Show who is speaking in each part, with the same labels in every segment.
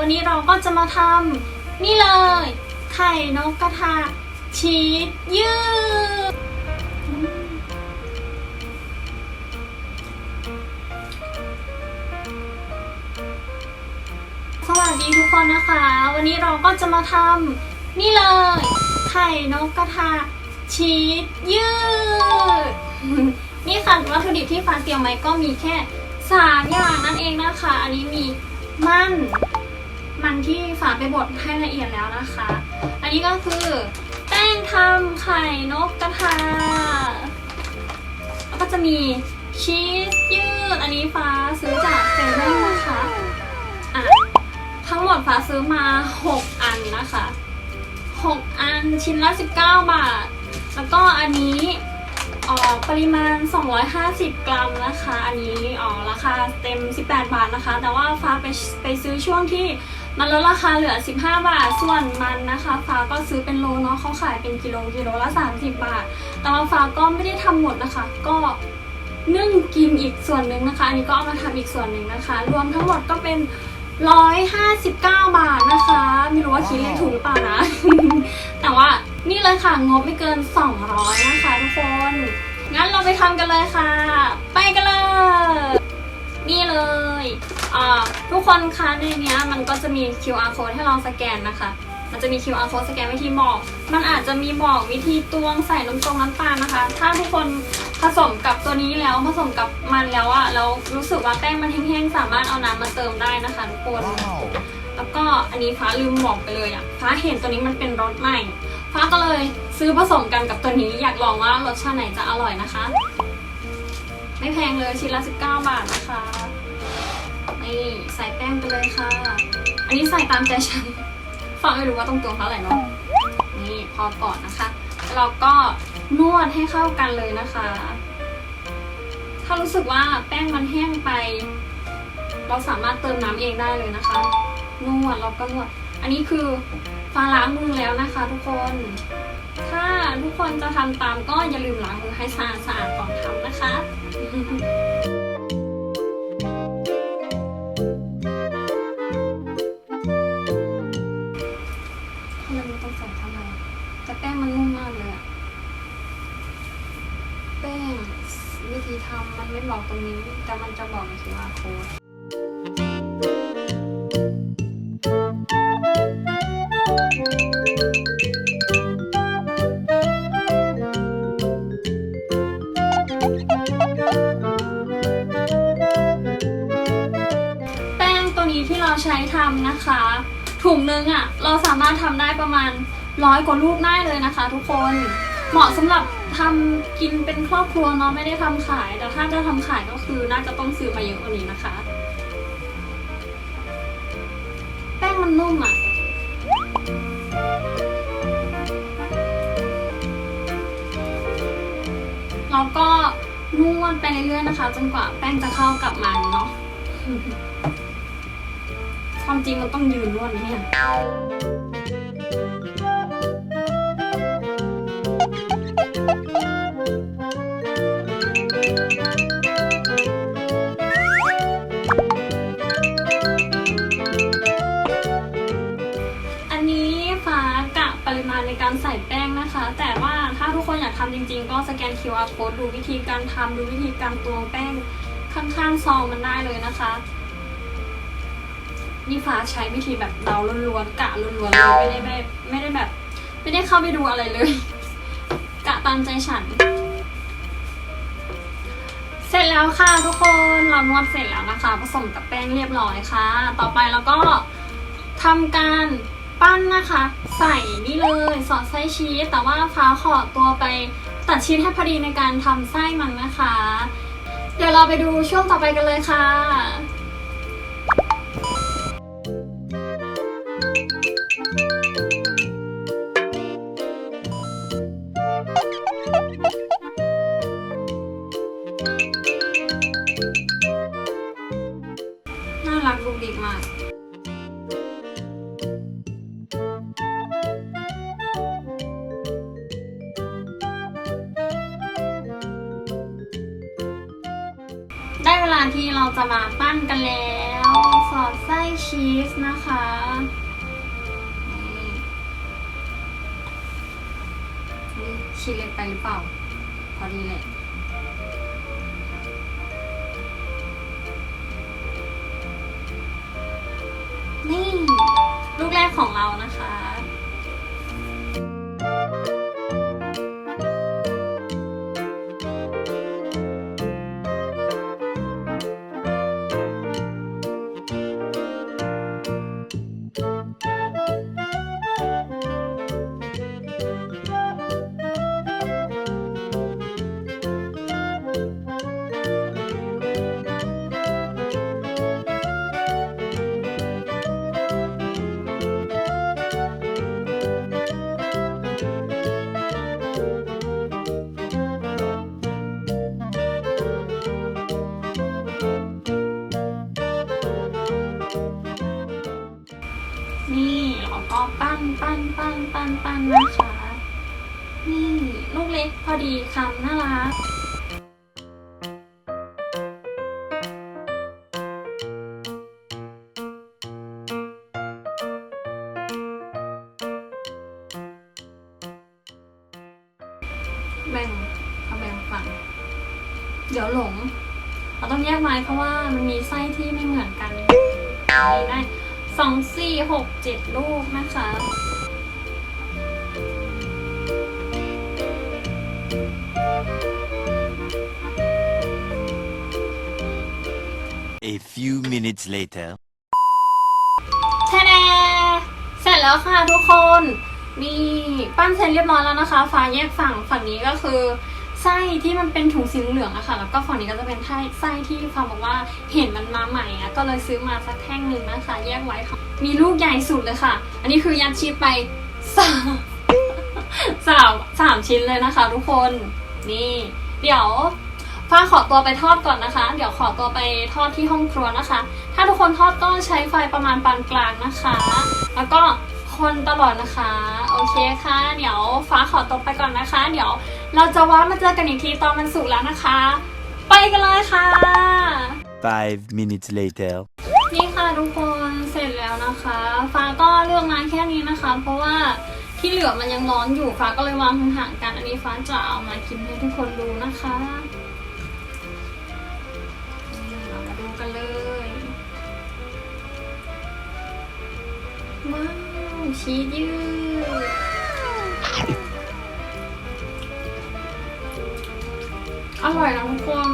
Speaker 1: วันนี้เราก็จะมาทำนี่เลย ไข่นกกระทาชีสยืดสวัสดีทุกคนนะคะ วันนี้เราก็จะมาทำนี่เลย ไข่นกกระทาชีสยืด นี่ค่ะวัตถุดิบที่ฟ้าเตรียมไว้ก็มีแค่สามอย่างนั่นเองนะคะ อันนี้มีมัน มันที่ฝาไปบดให้ละเอียดแล้วนะคะ อันนี้ก็คือแป้งทำไข่นกกระทา แล้วก็จะมีชีสยืด อันนี้ฟ้าซื้อจากเซเว่นนะคะอะทั้งหมดฟ้าซื้อมา 6 อันนะคะ 6 อันชิ้นละ 19 บาท แล้วก็อันนี้ออกปริมาณ 250 กรัมนะคะ อันนี้ออกราคาเต็ม 18 บาทนะคะ แต่ว่าฟ้าไปไปซื้อช่วงที่ มันลดราคาเหลือ 15 บาท ส่วนมันนะคะฟ้าก็ซื้อเป็นโลเนาะเขาขายเป็นกิโลกิโลละ 30 บาท แต่ว่าฟ้าก็ไม่ได้ทำหมดนะคะ ก็นึ่งกินอีกส่วนหนึ่งนะคะ อันนี้ก็เอามาทำอีกส่วนหนึ่งนะคะ รวมทั้งหมดก็เป็น159 บาทนะคะ ไม่รู้ว่าคิดเลขถูกหรือเปล่านะ แต่ว่านี่เลยค่ะงบไม่เกิน 200 นะคะทุกคน งั้นเราไปทำกันเลยค่ะ ไปกัน นี่เลยอ่าทุกคนคะในเนี้ยมันก็จะมี QR code ให้เราสแกนนะคะ มันจะมี QR code สแกนวิธีบอก มันอาจจะมีบอกวิธีตวงใส่น้ำตรงน้ำตาลนะคะ ถ้าทุกคนผสมกับตัวนี้แล้วผสมกับมันแล้วอะแล้วรู้สึกว่าแป้งมันแห้งๆ สามารถเอาน้ำมาเติมได้นะคะทุกคน แล้วก็อันนี้ฟ้าลืมบอกไปเลยอะฟ้าเห็นตัวนี้มันเป็นรสใหม่ ฟ้าก็เลยซื้อผสมกันกับตัวนี้อยากลองว่ารสชาติไหนจะอร่อยนะคะ ไม่แพงเลยชิ้นละ 19 บาทนะคะ นี่ใส่แป้งไปเลยค่ะ อันนี้ใส่ตามใจฉันฟังไม่รู้ว่าต้องตวงเท่าไหร่เนาะ นี่พอก่อนนะคะ เราก็นวดให้เข้ากันเลยนะคะ ถ้ารู้สึกว่าแป้งมันแห้งไป เราสามารถเติมน้ำเองได้เลยนะคะ นวดแล้วก็นวด อันนี้คือฟ้าล้างมือแล้วนะคะ ทุกคน ถ้าทุกคนจะทำตามก็อย่าลืมล้างมือให้สะอาดสะอาดก่อนทำนะคะ Mm-hmm. งนึงอะ่ะเราสามารถทำได้ประมาณร้อยกว่าลูกได้เลยนะคะ ทุกคนเหมาะสำหรับทำกินเป็นครอบครัวเนาะไม่ได้ทำขาย แต่ถ้าจะทำขายก็คือน่าจะต้องซื้อมาเยอะกว่านี้นะคะ แป้งมันนุ่มอะ่ะเราก็นวดไปเรื่อยๆนะคะ จนกว่าแป้งจะเข้ากับมันเนาะ ความจริงมันต้องยืนนวดเนี่ยอันนี้ฟ้ากะปริมาณในการใส่แป้งนะคะ แต่ว่าถ้าทุกคนอยากทำจริง ๆ ก็สแกน QR code ดูวิธีการทำดูวิธีการตวงแป้งข้างๆซองมันได้เลยนะคะ นี่ฟ้าใช้วิธีแบบเราล้วนๆกะล้วนๆเลยไม่ได้แบบไม่ได้แบบ ไม่ได้เข้าไปดูอะไรเลย กะตามใจฉัน เสร็จแล้วค่ะทุกคนเรานวดเสร็จแล้วนะคะ ผสมกับแป้งเรียบร้อยค่ะ ต่อไปเราก็ทำการปั้นนะคะ ใส่นี่เลยสอดไส้ชีสแต่ว่าฟ้าขอตัวไปตัดชีสให้พอดีในการทำไส้มันนะคะ เดี๋ยวเราไปดูช่วงต่อไปกันเลยค่ะ ที่เราจะมาปั้นกันแล้ว สอดไส้ชีสนะคะนี่นี่ชีสเล็กไปหรือเปล่า พอดีเลยนี่ ลูกแรกของเรานะคะ อดีคำน่ารักแบ่งเอาแบ่งฝั่งเดี๋ยวหลง เราต้องแยกไม้เพราะว่ามันมีไส้ที่ไม่เหมือนกันนี่ได้สองสี่หกเจ็ดลูกนะคะ
Speaker 2: few minutes later.
Speaker 1: แท้แน่เสร็จแล้วค่ะทุกคน นี่ปั้นเสร็จเรียบร้อยแล้วนะคะฟ้าแยกฝั่งฝั่งนี้ก็คือไส้ที่มันเป็นถุงสีเหลืองอะค่ะ แล้วก็ฝั่งนี้ก็จะเป็นไส้ไส้ที่ฟ้าบอกว่าเห็นมันมาใหม่อะก็เลยซื้อมาสักแท่งหนึ่งนะคะ แยกไว้ค่ะ มีลูกใหญ่สุดเลยค่ะ อันนี้คือยัดชีสไปสามสามสามชิ้นเลยนะคะ ทุกคน นี่ เดี๋ยว ฟ้าขอตัวไปทอดก่อนนะคะ เดี๋ยวขอตัวไปทอดที่ห้องครัวนะคะ ถ้าทุกคนทอดก็ใช้ไฟประมาณปานกลางนะคะ แล้วก็คนตลอดนะคะ โอเคค่ะ เดี๋ยวฟ้าขอตัวไปก่อนนะคะ เดี๋ยวเราจะว่ามาเจอกันอีกทีตอนมันสุกร์แล้วนะคะ ไปกันเลยค่ะ
Speaker 2: Five minutes later.
Speaker 1: นี่ค่ะทุกคนเสร็จแล้วนะคะ ฟ้าก็เลือกมาแค่นี้นะคะ เพราะว่าที่เหลือมันยังร้อนอยู่ฟ้าก็เลยวางห่างๆกันอันนี้ฟ้าจะเอามากินให้ทุกคนดูนะคะ กันเลยว้าวชีสยืดอร่อยนะทุกคน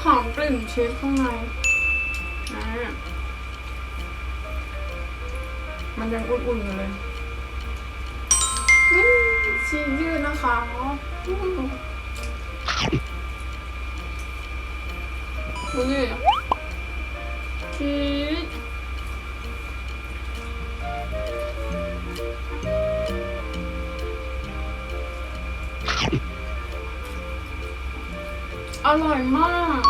Speaker 1: หอมกลิ่นชีสข้างใน ยังอุ่นๆอยู่เลยชียืดนะคะดูดิชีสอร่อยมาก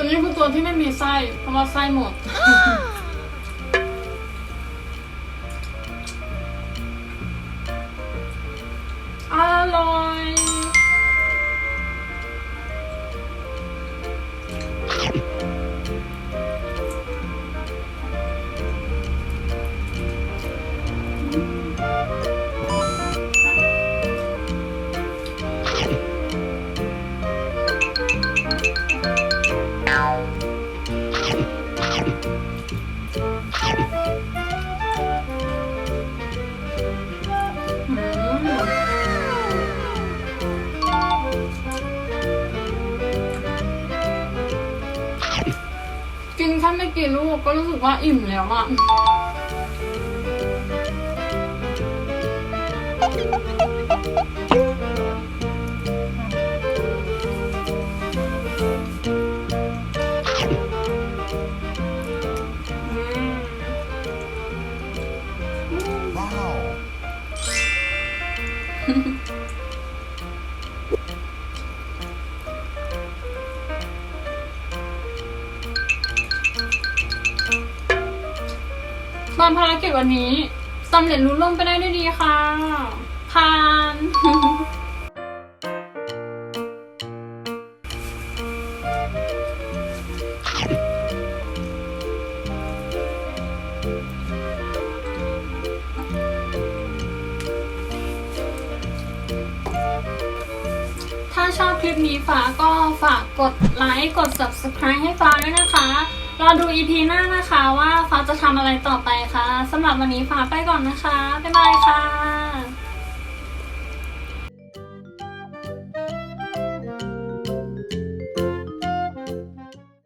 Speaker 1: ตัวนี้คือตัวที่ไม่มีไส้เพราะว่าไส้หมด ไม่กี่ลูกก็รู้สึกว่าอิ่มแล้วอะ ตอนภารกิจวันนี้สำเร็จรุ่ล่วงไปได้ด้วยดีค่ะ ผ่าน ถ้าชอบคลิปนี้ฟ้าก็ฝากกดไลค์ กด subscribe ให้ฟ้าด้วยนะคะ รอดูอีพีหน้านะคะว่าฟ้าจะทำอะไรต่อไปคะ่ะสำหรับวันนี้ฟ้าไปก่อนนะคะ บ๊ายบายค่ะ